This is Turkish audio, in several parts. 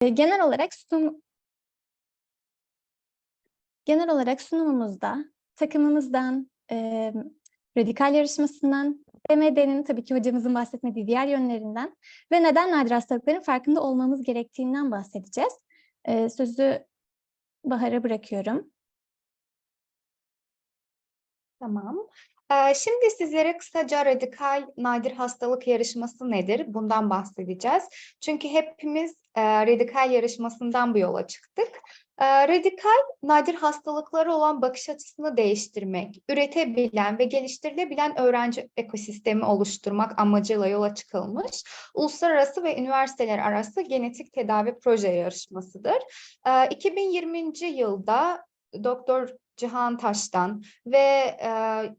Genel olarak sunum genel olarak sunumumuzda takımımızdan, e, radikal yarışmasından, DMD'nin tabii ki hocamızın bahsetmediği diğer yönlerinden ve neden nadir hastalıkların farkında olmamız gerektiğinden bahsedeceğiz. E, sözü Bahar'a bırakıyorum. Tamam. Şimdi sizlere kısaca radikal nadir hastalık yarışması nedir? Bundan bahsedeceğiz. Çünkü hepimiz e, radikal yarışmasından bu yola çıktık. Ee, Radikal nadir hastalıkları olan bakış açısını değiştirmek, üretebilen ve geliştirilebilen öğrenci ekosistemi oluşturmak amacıyla yola çıkılmış uluslararası ve üniversiteler arası genetik tedavi proje yarışmasıdır. Ee, 2020. yılda Doktor Cihan Taş'tan ve e,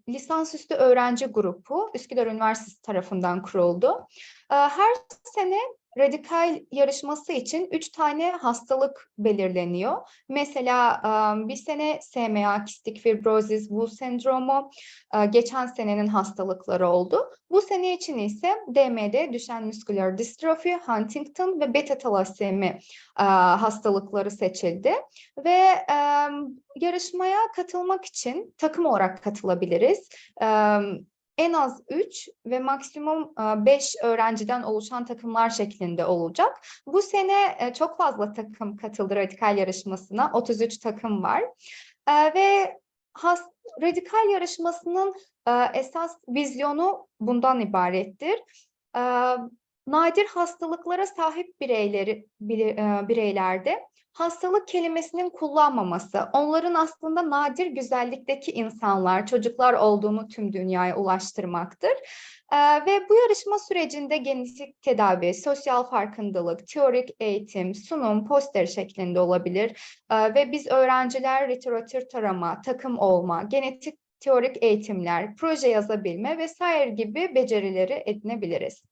lisansüstü öğrenci grubu Üsküdar Üniversitesi tarafından kuruldu. E, her sene radikal yarışması için üç tane hastalık belirleniyor. Mesela bir sene SMA, kistik fibrozis, bu sendromu geçen senenin hastalıkları oldu. Bu sene için ise DMD, düşen musküler distrofi, Huntington ve beta talasemi hastalıkları seçildi. Ve yarışmaya katılmak için takım olarak katılabiliriz. E, en az 3 ve maksimum 5 öğrenciden oluşan takımlar şeklinde olacak. Bu sene e, çok fazla takım katıldı radikal yarışmasına. 33 takım var. E, Ve has, radikal yarışmasının e, esas vizyonu bundan ibarettir. E, Nadir hastalıklara sahip bireyleri bire- e, bireylerde hastalık kelimesinin kullanmaması, onların aslında nadir güzellikteki insanlar, çocuklar olduğunu tüm dünyaya ulaştırmaktır. Ee, ve bu yarışma sürecinde genetik tedavi, sosyal farkındalık, teorik eğitim, sunum, poster şeklinde olabilir. Ee, ve biz öğrenciler literatür tarama, takım olma, genetik teorik eğitimler, proje yazabilme vesaire gibi becerileri edinebiliriz.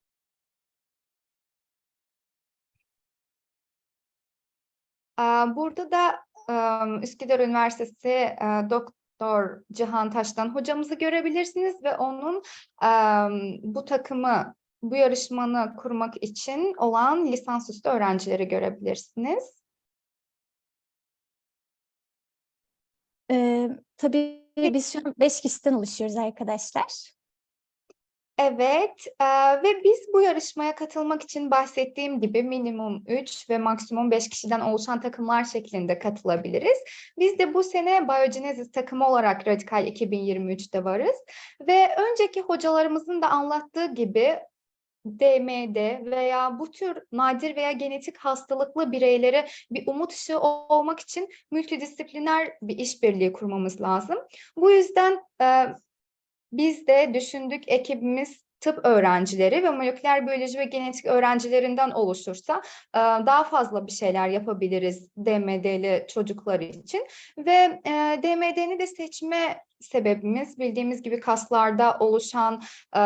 Burada da Üsküdar Üniversitesi Doktor Cihan Taş'tan hocamızı görebilirsiniz ve onun bu takımı, bu yarışmanı kurmak için olan lisansüstü öğrencileri görebilirsiniz. E, tabii biz şu an 5 kişiden oluşuyoruz arkadaşlar. Evet eee, ve biz bu yarışmaya katılmak için bahsettiğim gibi minimum 3 ve maksimum 5 kişiden oluşan takımlar şeklinde katılabiliriz. Biz de bu sene Biogenesis takımı olarak Radikal 2023'te varız ve önceki hocalarımızın da anlattığı gibi DMD veya bu tür nadir veya genetik hastalıklı bireylere bir umut ışığı olmak için multidisipliner bir işbirliği kurmamız lazım. Bu yüzden eee, biz de düşündük ekibimiz tıp öğrencileri ve moleküler biyoloji ve genetik öğrencilerinden oluşursa e, daha fazla bir şeyler yapabiliriz DMD'li çocuklar için. Ve e, DMD'ni de seçme sebebimiz bildiğimiz gibi kaslarda oluşan e,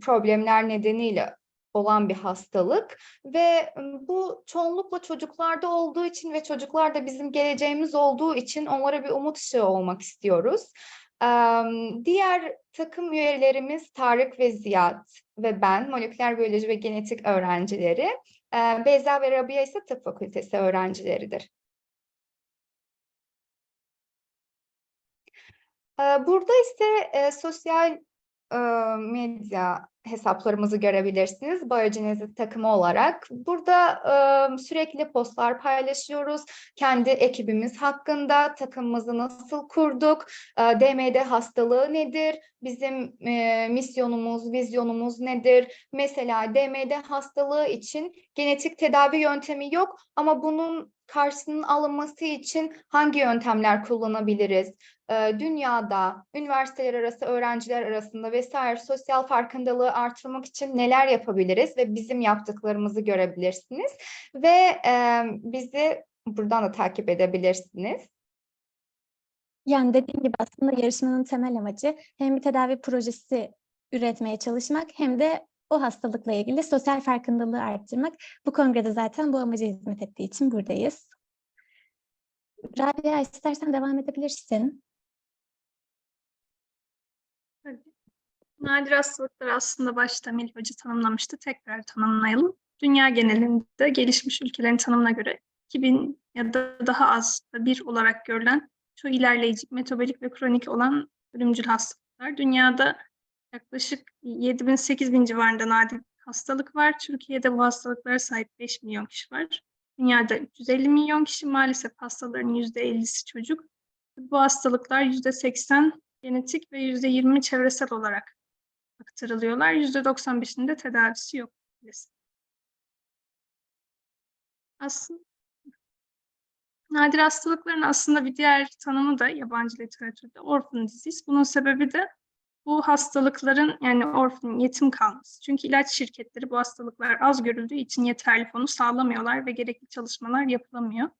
problemler nedeniyle olan bir hastalık ve bu çoğunlukla çocuklarda olduğu için ve çocuklar da bizim geleceğimiz olduğu için onlara bir umut ışığı olmak istiyoruz. Diğer takım üyelerimiz Tarık ve Ziyad ve ben moleküler biyoloji ve genetik öğrencileri. Beyza ve Rabia ise tıp fakültesi öğrencileridir. Burada ise sosyal medya hesaplarımızı görebilirsiniz. Biogenesis takımı olarak. Burada sürekli postlar paylaşıyoruz. Kendi ekibimiz hakkında, takımımızı nasıl kurduk, DMD hastalığı nedir, bizim misyonumuz, vizyonumuz nedir? Mesela DMD hastalığı için genetik tedavi yöntemi yok ama bunun karşısının alınması için hangi yöntemler kullanabiliriz? E, dünyada üniversiteler arası öğrenciler arasında vesaire sosyal farkındalığı artırmak için neler yapabiliriz ve bizim yaptıklarımızı görebilirsiniz ve bizi buradan da takip edebilirsiniz. Yani dediğim gibi aslında yarışmanın temel amacı hem bir tedavi projesi üretmeye çalışmak hem de o hastalıkla ilgili sosyal farkındalığı arttırmak. Bu kongrede zaten bu amaca hizmet ettiği için buradayız. Rabia istersen devam edebilirsin. Nadir hastalıklar aslında başta Melih Hoca tanımlamıştı. Tekrar tanımlayalım. dünya genelinde gelişmiş ülkelerin tanımına göre 2000 ya da daha az bir olarak görülen çoğu ilerleyici, metabolik ve kronik olan ölümcül hastalıklar. Dünyada yaklaşık 7000-8000 civarında nadir hastalık var. Türkiye'de bu hastalıklara sahip 5 milyon kişi var. Dünyada 350 milyon kişi maalesef hastaların %50'si çocuk. Bu hastalıklar %80 genetik ve %20 çevresel olarak aktarılıyorlar. %95'inde tedavisi yok. Aslında nadir hastalıkların aslında bir diğer tanımı da yabancı literatürde orphan disease. Bunun sebebi de bu hastalıkların yani orphan yetim kalması. Çünkü ilaç şirketleri bu hastalıklar az görüldüğü için yeterli fonu sağlamıyorlar ve gerekli çalışmalar yapılamıyor.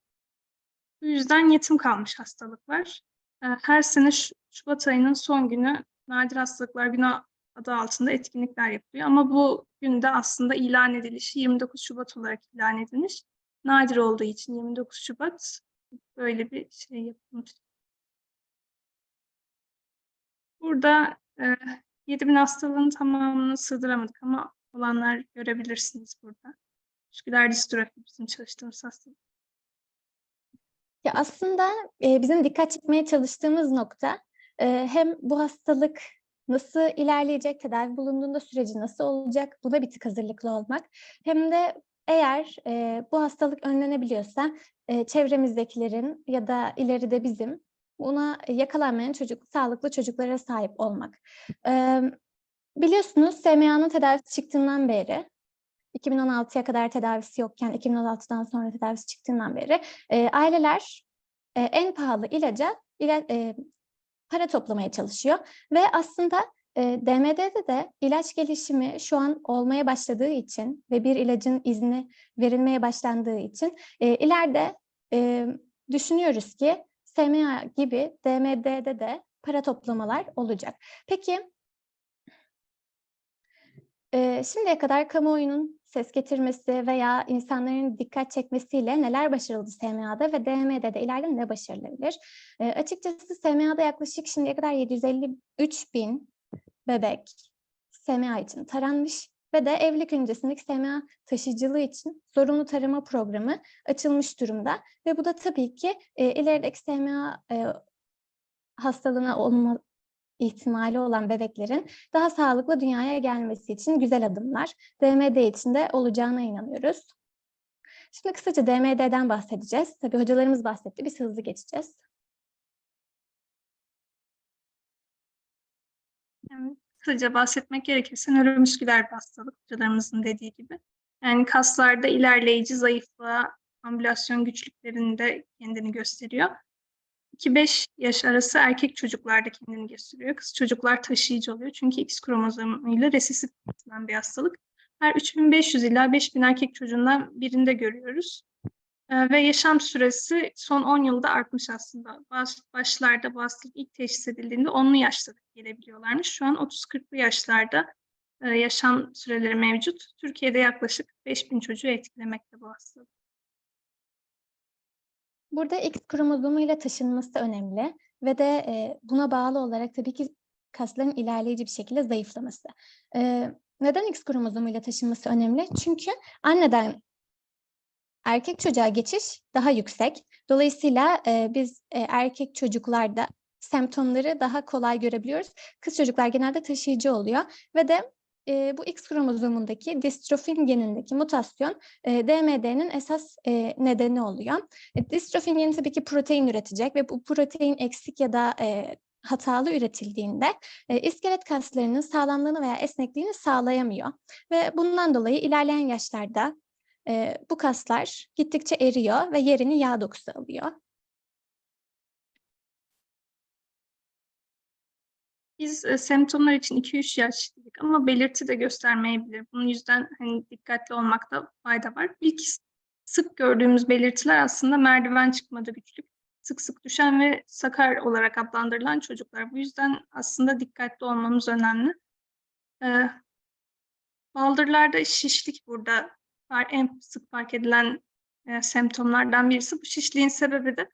Bu yüzden yetim kalmış hastalıklar. Her sene Şubat ayının son günü Nadir Hastalıklar Günü adı altında etkinlikler yapılıyor. Ama bu günde aslında ilan edilişi 29 Şubat olarak ilan edilmiş. Nadir olduğu için 29 Şubat böyle bir şey yapılmış. Burada e, 7000 hastalığın tamamını sığdıramadık ama olanlar görebilirsiniz burada. Üsküdar distrofi bizim çalıştığımız hastalık. Ya aslında e, bizim dikkat çekmeye çalıştığımız nokta e, hem bu hastalık nasıl ilerleyecek, tedavi bulunduğunda süreci nasıl olacak, buna bir tık hazırlıklı olmak. Hem de eğer e, bu hastalık önlenebiliyorsa e, çevremizdekilerin ya da ileride bizim buna yakalanmayan çocuk, sağlıklı çocuklara sahip olmak. E, biliyorsunuz SMA'nın tedavisi çıktığından beri 2016'ya kadar tedavisi yokken 2016'dan sonra tedavisi çıktığından beri e, aileler e, en pahalı ilaca ila- e, para toplamaya çalışıyor ve aslında e, DMD'de de ilaç gelişimi şu an olmaya başladığı için ve bir ilacın izni verilmeye başlandığı için e, ileride e, düşünüyoruz ki SMA gibi DMD'de de para toplamalar olacak. Peki Eee, şimdiye kadar kamuoyunun ses getirmesi veya insanların dikkat çekmesiyle neler başarıldı SMA'da ve DMD'de ileride ne başarılabilir? Eee, açıkçası SMA'da yaklaşık şimdiye kadar 753 bin bebek SMA için taranmış ve de evlilik öncesindeki SMA taşıyıcılığı için zorunlu tarama programı açılmış durumda. Ve bu da tabii ki eee ilerideki SMA eee, hastalığına olma ihtimali olan bebeklerin daha sağlıklı dünyaya gelmesi için güzel adımlar DMD için de olacağına inanıyoruz. Şimdi kısaca DMD'den bahsedeceğiz. Tabii hocalarımız bahsetti, biz hızlı geçeceğiz. Kısaca bahsetmek gerekirse nöromüsküler bir hastalık hocalarımızın dediği gibi. Yani kaslarda ilerleyici zayıflığa, ambülasyon güçlüklerinde kendini gösteriyor. 2-5 yaş arası erkek çocuklarda kendini gösteriyor. Kız çocuklar taşıyıcı oluyor. Çünkü X kromozomuyla resesif yapılan bir hastalık. Her 3500 ila 5000 erkek çocuğundan birinde görüyoruz. Ee, ve yaşam süresi son 10 yılda artmış aslında. Baş, başlarda bu hastalık ilk teşhis edildiğinde 10'lu yaşta gelebiliyorlarmış. Şu an 30-40'lı yaşlarda e, yaşam süreleri mevcut. Türkiye'de yaklaşık 5000 çocuğu etkilemekte bu hastalık. Burada X kromozomuyla taşınması önemli ve de e, buna bağlı olarak tabii ki kasların ilerleyici bir şekilde zayıflaması. E, neden X kromozomuyla taşınması önemli? Çünkü anneden erkek çocuğa geçiş daha yüksek. Dolayısıyla e, biz e, erkek çocuklarda semptomları daha kolay görebiliyoruz. Kız çocuklar genelde taşıyıcı oluyor ve de e, bu X kromozomundaki distrofin genindeki mutasyon e, DMD'nin esas e, nedeni oluyor. E, distrofin geni tabii ki protein üretecek ve bu protein eksik ya da e, hatalı üretildiğinde e, iskelet kaslarının sağlamlığını veya esnekliğini sağlayamıyor. Ve bundan dolayı ilerleyen yaşlarda e, bu kaslar gittikçe eriyor ve yerini yağ dokusu alıyor. Biz e, semptomlar için 2-3 yaş dedik ama belirti de göstermeyebilir. Bunun yüzden hani dikkatli olmakta fayda var. İlk sık gördüğümüz belirtiler aslında merdiven çıkmada güçlük, sık sık düşen ve sakar olarak adlandırılan çocuklar. Bu yüzden aslında dikkatli olmamız önemli. Ee, baldırlarda şişlik burada en sık fark edilen e, semptomlardan birisi. Bu şişliğin sebebi de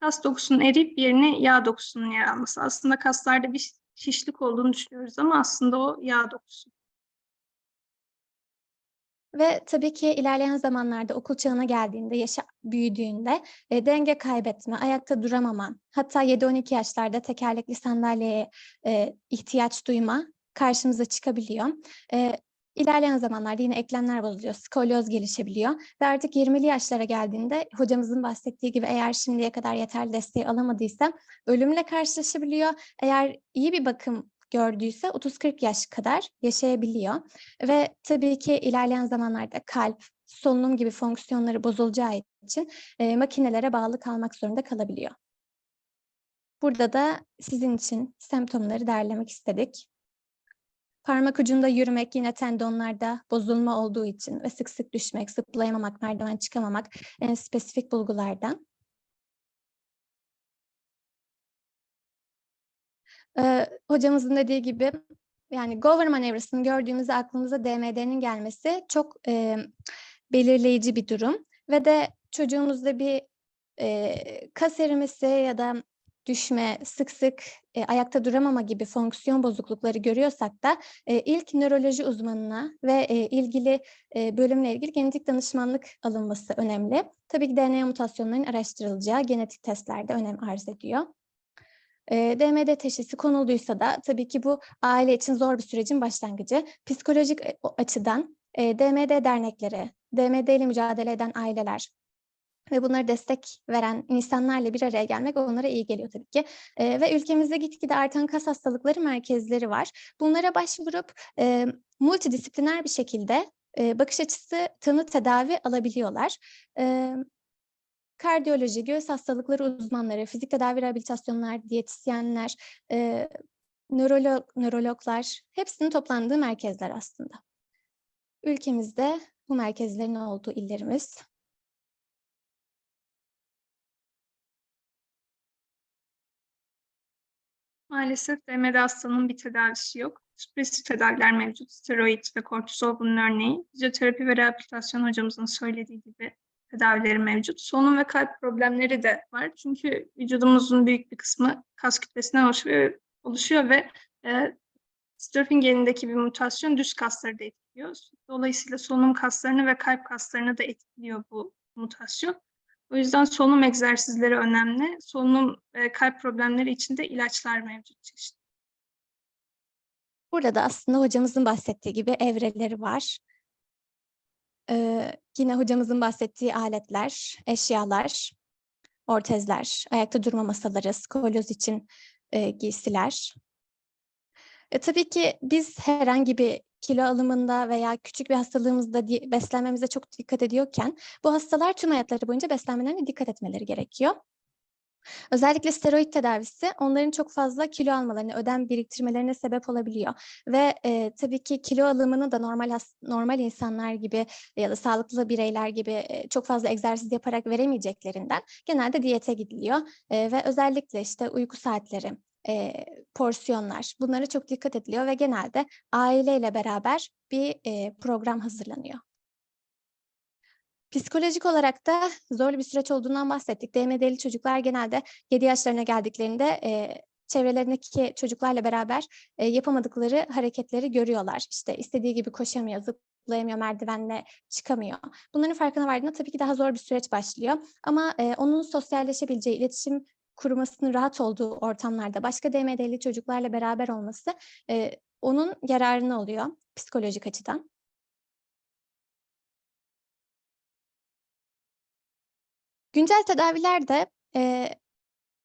kas dokusunun eriyip yerine yağ dokusunun yer alması. Aslında kaslarda bir şişlik olduğunu düşünüyoruz ama aslında o yağ dokusu. Ve tabii ki ilerleyen zamanlarda okul çağına geldiğinde, yaşı büyüdüğünde e, denge kaybetme, ayakta duramama, hatta 7-12 yaşlarda tekerlekli sandalyeye e, ihtiyaç duyma karşımıza çıkabiliyor. E, ilerleyen zamanlarda yine eklemler bozuluyor, skolyoz gelişebiliyor ve artık 20'li yaşlara geldiğinde hocamızın bahsettiği gibi eğer şimdiye kadar yeterli desteği alamadıysa ölümle karşılaşabiliyor. Eğer iyi bir bakım gördüyse 30-40 yaş kadar yaşayabiliyor. Ve tabii ki ilerleyen zamanlarda kalp, solunum gibi fonksiyonları bozulacağı için e, makinelere bağlı kalmak zorunda kalabiliyor. Burada da sizin için semptomları derlemek istedik. Parmak ucunda yürümek yine tendonlarda bozulma olduğu için ve sık sık düşmek, zıplayamamak, merdiven çıkamamak en spesifik bulgulardan. Ee, hocamızın dediği gibi yani Gover manevrasını gördüğümüzde aklımıza DMD'nin gelmesi çok e, belirleyici bir durum ve de çocuğumuzda bir e, kas erimesi ya da düşme, sık sık e, ayakta duramama gibi fonksiyon bozuklukları görüyorsak da e, ilk nöroloji uzmanına ve e, ilgili e, bölümle ilgili genetik danışmanlık alınması önemli. Tabii ki DNA mutasyonlarının araştırılacağı genetik testlerde önem arz ediyor. E, DMD teşhisi konulduysa da tabii ki bu aile için zor bir sürecin başlangıcı. Psikolojik e, açıdan e, DMD dernekleri, DMD ile mücadele eden aileler ve bunlara destek veren insanlarla bir araya gelmek onlara iyi geliyor tabii ki. E, ve ülkemizde gitgide artan kas hastalıkları merkezleri var. Bunlara başvurup e, multidisipliner bir şekilde e, bakış açısı, tanı, tedavi alabiliyorlar. E, kardiyoloji, göğüs hastalıkları uzmanları, fizik tedavi rehabilitasyonlar, diyetisyenler, e, nörolog, nörologlar hepsinin toplandığı merkezler aslında. Ülkemizde bu merkezlerin olduğu illerimiz. Maalesef DMD hastalığının bir tedavisi yok. Süpresif tedaviler mevcut. Steroid ve kortizol bunun örneği. Fizyoterapi ve rehabilitasyon hocamızın söylediği gibi tedavileri mevcut. Solunum ve kalp problemleri de var. Çünkü vücudumuzun büyük bir kısmı kas kütlesinden oluşuyor, oluşuyor ve e, Strophin genindeki bir mutasyon düz kasları da etkiliyor. Dolayısıyla solunum kaslarını ve kalp kaslarını da etkiliyor bu mutasyon. O yüzden solunum egzersizleri önemli. Solunum ve kalp problemleri için de ilaçlar mevcut çeşitli. Burada da aslında hocamızın bahsettiği gibi evreleri var. Ee, yine hocamızın bahsettiği aletler, eşyalar, ortezler, ayakta durma masaları, skolyoz için e, giysiler. E, tabii ki biz herhangi bir kilo alımında veya küçük bir hastalığımızda beslenmemize çok dikkat ediyorken bu hastalar tüm hayatları boyunca beslenmelerine dikkat etmeleri gerekiyor. Özellikle steroid tedavisi onların çok fazla kilo almalarına, ödem biriktirmelerine sebep olabiliyor. Ve e, tabii ki kilo alımını da normal normal insanlar gibi ya da sağlıklı bireyler gibi e, çok fazla egzersiz yaparak veremeyeceklerinden genelde diyete gidiliyor. E, ve özellikle işte uyku saatleri, e, porsiyonlar bunlara çok dikkat ediliyor ve genelde aileyle beraber bir e, program hazırlanıyor. Psikolojik olarak da zorlu bir süreç olduğundan bahsettik. DMD'li çocuklar genelde 7 yaşlarına geldiklerinde e, çevrelerindeki çocuklarla beraber e, yapamadıkları hareketleri görüyorlar. İşte istediği gibi koşamıyor, zıplayamıyor, merdivenle çıkamıyor. Bunların farkına vardığında tabii ki daha zor bir süreç başlıyor. Ama e, onun sosyalleşebileceği, iletişim kurmasının rahat olduğu ortamlarda başka DMD'li çocuklarla beraber olması e, onun yararına oluyor psikolojik açıdan. Güncel tedavilerde e,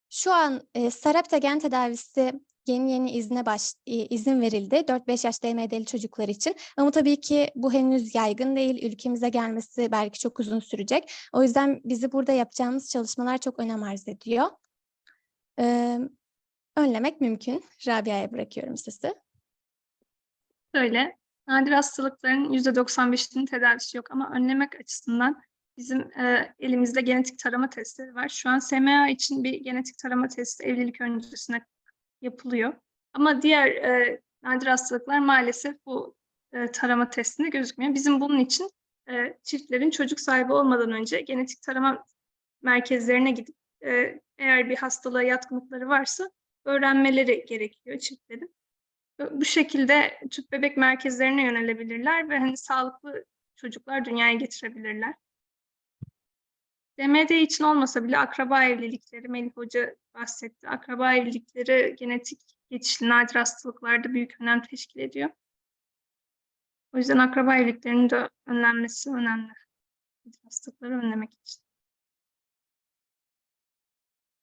şu an e, Sarepta gen tedavisi yeni yeni izne baş, e, izin verildi 4-5 yaş DMD'li çocuklar için. Ama tabii ki bu henüz yaygın değil. Ülkemize gelmesi belki çok uzun sürecek. O yüzden bizi burada yapacağımız çalışmalar çok önem arz ediyor. E, önlemek mümkün. Rabia'ya bırakıyorum sizi. Şöyle, nadir hastalıkların %95'inin tedavisi yok ama önlemek açısından bizim e, elimizde genetik tarama testleri var. Şu an SMA için bir genetik tarama testi evlilik öncesine yapılıyor. Ama diğer e, nadir hastalıklar maalesef bu e, tarama testinde gözükmüyor. Bizim bunun için e, çiftlerin çocuk sahibi olmadan önce genetik tarama merkezlerine gidip eğer bir hastalığa yatkınlıkları varsa öğrenmeleri gerekiyor çiftlerin. Bu şekilde tüp bebek merkezlerine yönelebilirler ve hani sağlıklı çocuklar dünyaya getirebilirler. DMD için olmasa bile akraba evlilikleri, Melih Hoca bahsetti. Akraba evlilikleri genetik geçişli nadir hastalıklarda büyük önem teşkil ediyor. O yüzden akraba evliliklerinin de önlenmesi önemli. Hastalıkları önlemek için.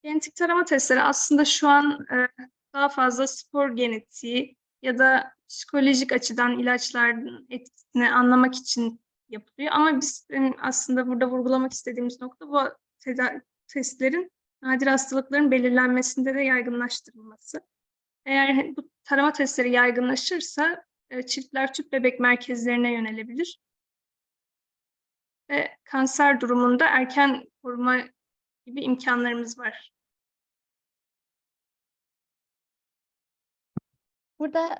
Genetik tarama testleri aslında şu an e, daha fazla spor genetiği ya da psikolojik açıdan ilaçların etkisini anlamak için yapılıyor. Ama biz aslında burada vurgulamak istediğimiz nokta bu testlerin nadir hastalıkların belirlenmesinde de yaygınlaştırılması. Eğer bu tarama testleri yaygınlaşırsa e, çiftler tüp bebek merkezlerine yönelebilir. Ve kanser durumunda erken koruma gibi imkanlarımız var. Burada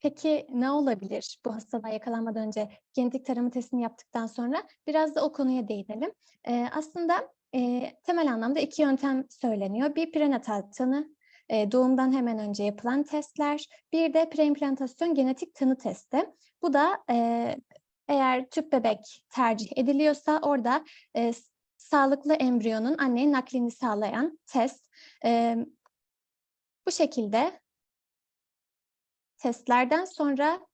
peki ne olabilir bu hastalığa yakalanmadan önce genetik tarama testini yaptıktan sonra? Biraz da o konuya değinelim. Ee, aslında e, temel anlamda iki yöntem söyleniyor. Bir prenatal tanı, e, doğumdan hemen önce yapılan testler. Bir de preimplantasyon genetik tanı testi. Bu da e, eğer tüp bebek tercih ediliyorsa orada e, sağlıklı embriyonun anneye naklini sağlayan test. E, bu şekilde testlerden sonra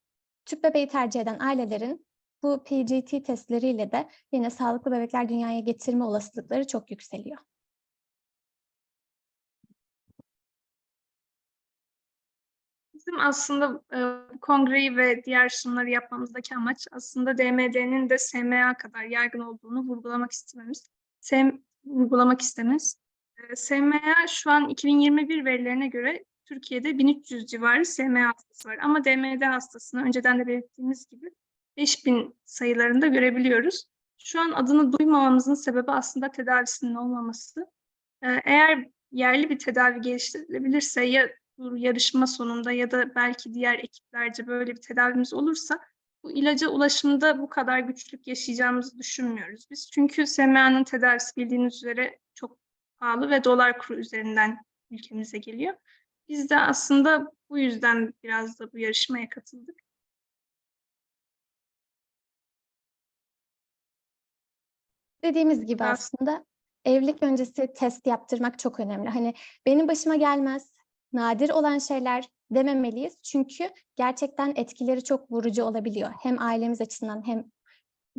tüp bebeği tercih eden ailelerin bu PGT testleriyle de yine sağlıklı bebekler dünyaya getirme olasılıkları çok yükseliyor. Bizim aslında e, kongreyi ve diğer sunumları yapmamızdaki amaç aslında DMD'nin de SMA kadar yaygın olduğunu vurgulamak istememiz. Sem vurgulamak istememiz. E, SMA şu an 2021 verilerine göre Türkiye'de 1300 civarı SMA hastası var. Ama DMD hastasını önceden de belirttiğimiz gibi 5000 sayılarında görebiliyoruz. Şu an adını duymamamızın sebebi aslında tedavisinin olmaması. E, eğer yerli bir tedavi geliştirilebilirse ya yarışma sonunda ya da belki diğer ekiplerce böyle bir tedavimiz olursa bu ilaca ulaşımda bu kadar güçlük yaşayacağımızı düşünmüyoruz biz. Çünkü SMA'nın tedavisi bildiğiniz üzere çok pahalı ve dolar kuru üzerinden ülkemize geliyor. Biz de aslında bu yüzden biraz da bu yarışmaya katıldık. Dediğimiz gibi aslında evlilik öncesi test yaptırmak çok önemli. Hani benim başıma gelmez, nadir olan şeyler dememeliyiz. Çünkü gerçekten etkileri çok vurucu olabiliyor. Hem ailemiz açısından hem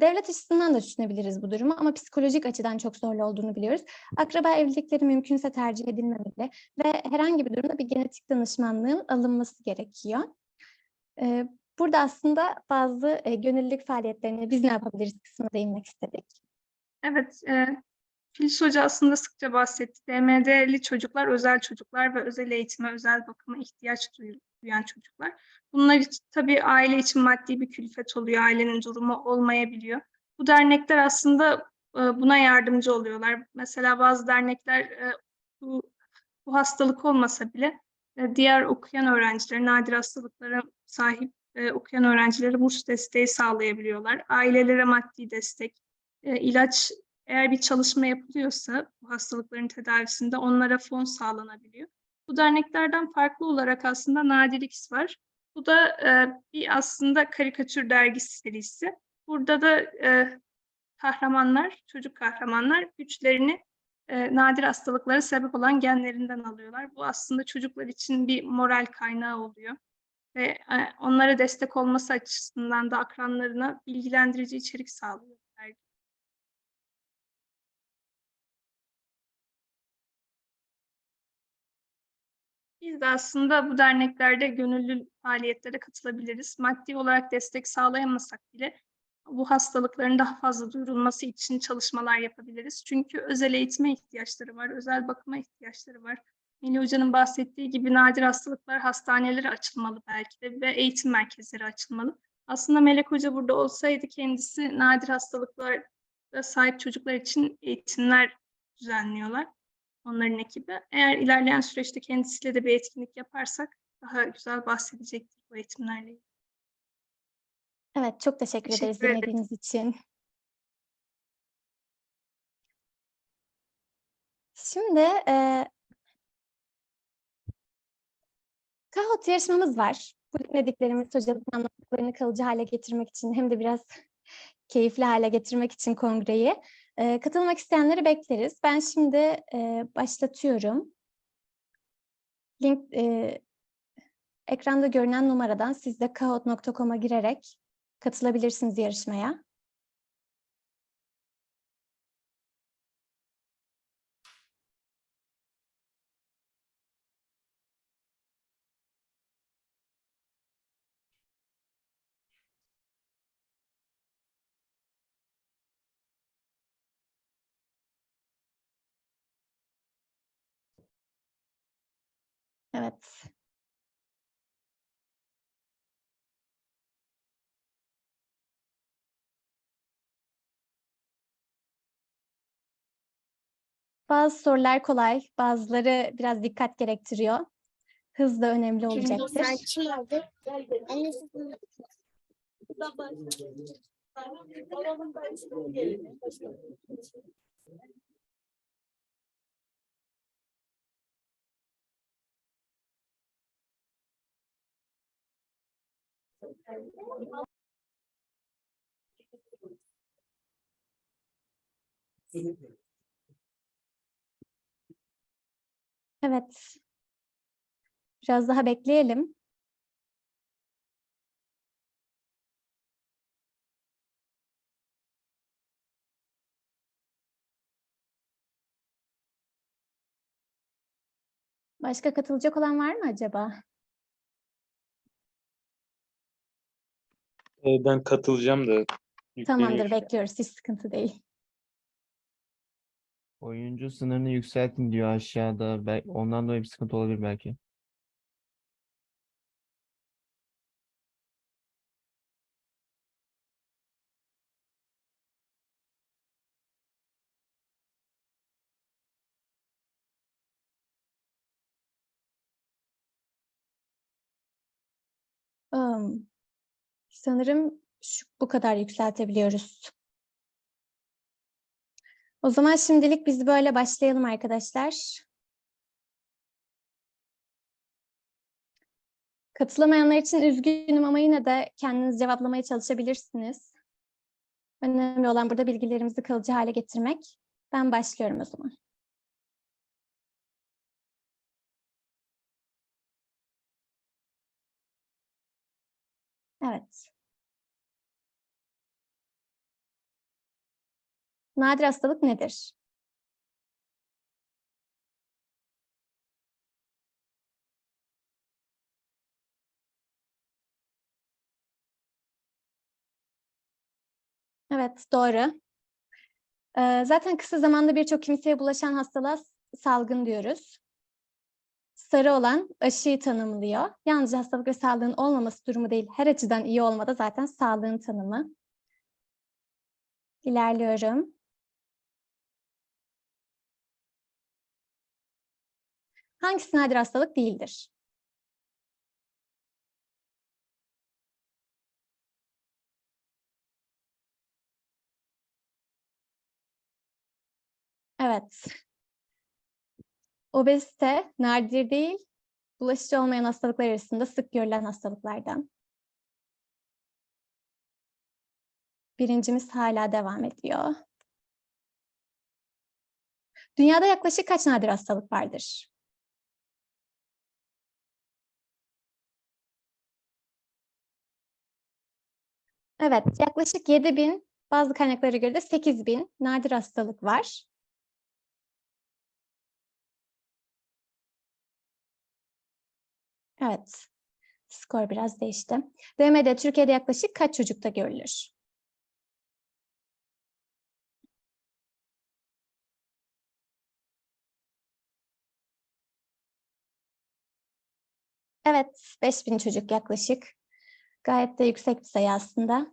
devlet açısından da düşünebiliriz bu durumu ama psikolojik açıdan çok zorlu olduğunu biliyoruz. Akraba evlilikleri mümkünse tercih edilmemeli ve herhangi bir durumda bir genetik danışmanlığın alınması gerekiyor. Ee, Burada aslında bazı e, gönüllülük faaliyetlerine biz ne yapabiliriz kısmına değinmek istedik. Evet, e, Filiz Hoca aslında sıkça bahsetti. DMD'li çocuklar özel çocuklar ve özel eğitime, özel bakıma ihtiyaç duyu- duyan çocuklar. Bunlar tabii aile için maddi bir külfet oluyor, ailenin durumu olmayabiliyor. Bu dernekler aslında e, buna yardımcı oluyorlar. Mesela bazı dernekler e, bu, bu hastalık olmasa bile e, diğer okuyan öğrencilere, nadir hastalıklara sahip okuyan öğrencilere burs desteği sağlayabiliyorlar. Ailelere maddi destek, ilaç eğer bir çalışma yapılıyorsa bu hastalıkların tedavisinde onlara fon sağlanabiliyor. Bu derneklerden farklı olarak aslında Nadir X var. Bu da e, bir aslında karikatür dergisi serisi. Burada da e, kahramanlar, çocuk kahramanlar güçlerini e, nadir hastalıklara sebep olan genlerinden alıyorlar. Bu aslında çocuklar için bir moral kaynağı oluyor. Ve e, onlara destek olması açısından da akranlarına bilgilendirici içerik sağlıyor. Biz de aslında bu derneklerde gönüllü faaliyetlere katılabiliriz. Maddi olarak destek sağlayamasak bile bu hastalıkların daha fazla duyurulması için çalışmalar yapabiliriz. Çünkü özel eğitime ihtiyaçları var, özel bakıma ihtiyaçları var. Melih Hoca'nın bahsettiği gibi nadir hastalıklar hastaneleri açılmalı belki de ve eğitim merkezleri açılmalı. Aslında Melek Hoca burada olsaydı kendisi nadir hastalıklara sahip çocuklar için eğitimler düzenliyorlar onların ekibi. Eğer ilerleyen süreçte kendisiyle de bir etkinlik yaparsak daha güzel bahsedecektir bu eğitimlerle. ilgili. Evet, çok teşekkür, ederiz Teşekkür ederim. dinlediğiniz için. Şimdi e, Kahoot yarışmamız var. Bu dinlediklerimiz hocanın anlattıklarını kalıcı hale getirmek için hem de biraz keyifli hale getirmek için kongreyi. Katılmak isteyenleri bekleriz. Ben şimdi başlatıyorum. Link e, ekranda görünen numaradan siz de kahoot.com'a girerek katılabilirsiniz yarışmaya. Bazı sorular kolay, bazıları biraz dikkat gerektiriyor. Hız da önemli olacaktır. Sen kim? Anne sizin Baba. Evet. Biraz daha bekleyelim. Başka katılacak olan var mı acaba? Ee, Ben katılacağım da Tamamdır, bekliyoruz. Hiç sıkıntı değil. Oyuncu sınırını yükseltin diyor aşağıda. Bel- Ondan dolayı bir sıkıntı olabilir belki. Am, sanırım şu, bu kadar yükseltebiliyoruz. O zaman şimdilik biz böyle başlayalım arkadaşlar. Katılamayanlar için üzgünüm ama yine de kendiniz cevaplamaya çalışabilirsiniz. Önemli olan burada bilgilerimizi kalıcı hale getirmek. Ben başlıyorum o zaman. Evet. Nadir hastalık nedir? Evet, doğru. Zaten kısa zamanda birçok kimseye bulaşan hastalığa salgın diyoruz. Sarı olan aşıyı tanımlıyor. Yalnızca hastalık ve sağlığın olmaması durumu değil, her açıdan iyi olmada zaten sağlığın tanımı. İlerliyorum. Hangisi nadir hastalık değildir? Evet. Obezite nadir değil, bulaşıcı olmayan hastalıklar arasında sık görülen hastalıklardan. Birincimiz hala devam ediyor. Dünyada yaklaşık kaç nadir hastalık vardır? Evet, yaklaşık 7 bin, bazı kaynaklara göre de 8 bin nadir hastalık var. Evet, skor biraz değişti. DMD Türkiye'de yaklaşık kaç çocukta görülür? Evet, 5000 çocuk yaklaşık. Gayet de yüksek bir sayı aslında.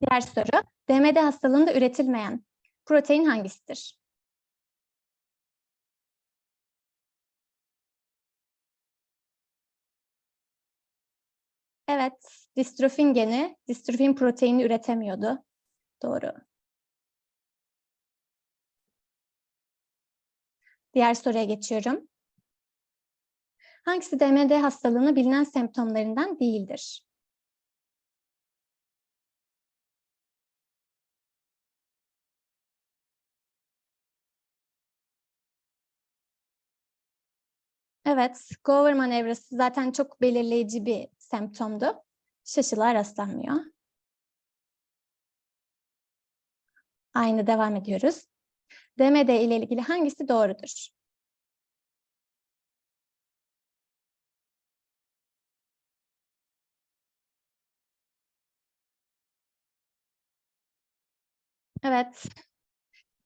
Diğer soru, DMD hastalığında üretilmeyen protein hangisidir? Evet, distrofin geni distrofin proteini üretemiyordu. Doğru. Diğer soruya geçiyorum. Hangisi DMD hastalığının bilinen semptomlarından değildir? Evet, Gower manevrası zaten çok belirleyici bir semptomdu. Şaşılığa rastlanmıyor. Aynı devam ediyoruz. DMD ile ilgili hangisi doğrudur? Evet.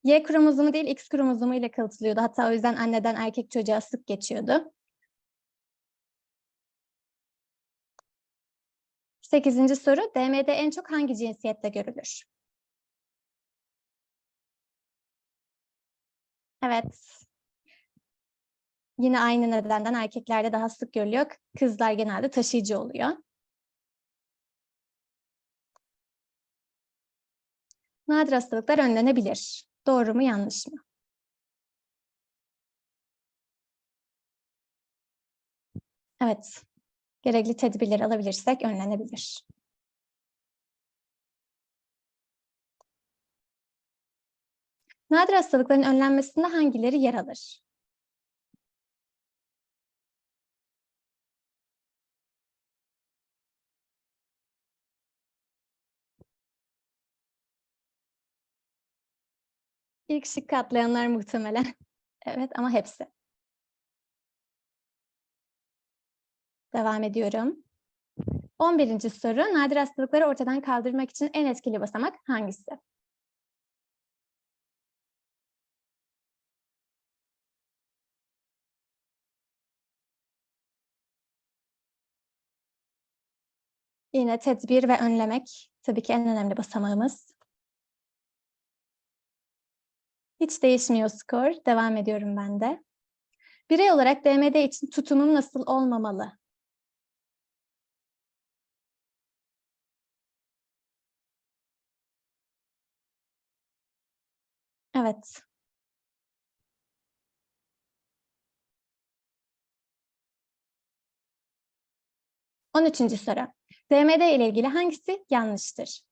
Y kromozomu değil X kromozomu ile kalıtılıyordu. Hatta o yüzden anneden erkek çocuğa sık geçiyordu. Sekizinci soru. DMD en çok hangi cinsiyette görülür? Evet. Yine aynı nedenden erkeklerde daha sık görülüyor. Kızlar genelde taşıyıcı oluyor. Nadir hastalıklar önlenebilir. Doğru mu yanlış mı? Evet. Gerekli tedbirleri alabilirsek önlenebilir. Nadir hastalıkların önlenmesinde hangileri yer alır? İlk şıkkı atlayanlar muhtemelen. Evet ama hepsi. Devam ediyorum. 11. soru. Nadir hastalıkları ortadan kaldırmak için en etkili basamak hangisi? Yine tedbir ve önlemek tabii ki en önemli basamağımız. Hiç değişmiyor skor. Devam ediyorum ben de. Birey olarak DMD için tutumum nasıl olmamalı? Evet. On üçüncü soru. DMD ile ilgili hangisi yanlıştır?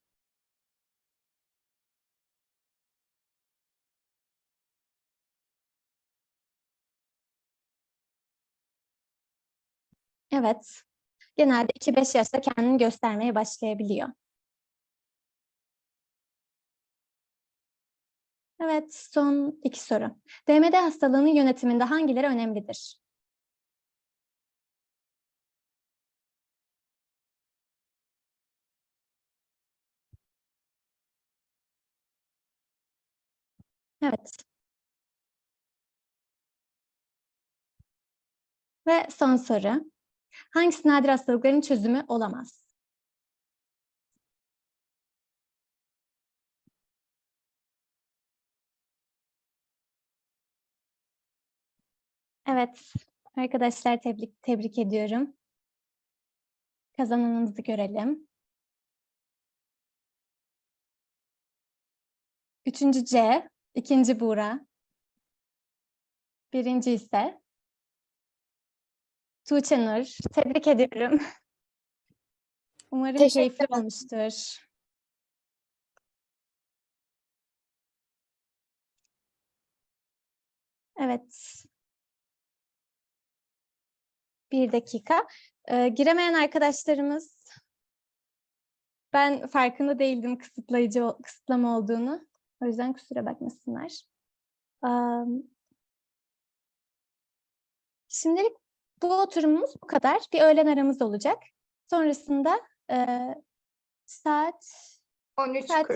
Evet. Genelde 2-5 yaşta kendini göstermeye başlayabiliyor. Evet, son iki soru. DMD hastalığının yönetiminde hangileri önemlidir? Evet. Ve son soru. Hangisi nadir hastalıkların çözümü olamaz? Evet, arkadaşlar tebrik tebrik ediyorum. Kazananımızı görelim. Üçüncü C, ikinci Buğra. Birinci ise Tuğçe Nur. Tebrik ediyorum. Umarım Teşekkür keyifli ederim. olmuştur. Evet. Bir dakika. Ee, giremeyen arkadaşlarımız ben farkında değildim kısıtlayıcı kısıtlama olduğunu. O yüzden kusura bakmasınlar. Am, Şimdilik bu oturumumuz bu kadar. Bir öğlen aramız olacak. Sonrasında e, saat 13.40. saati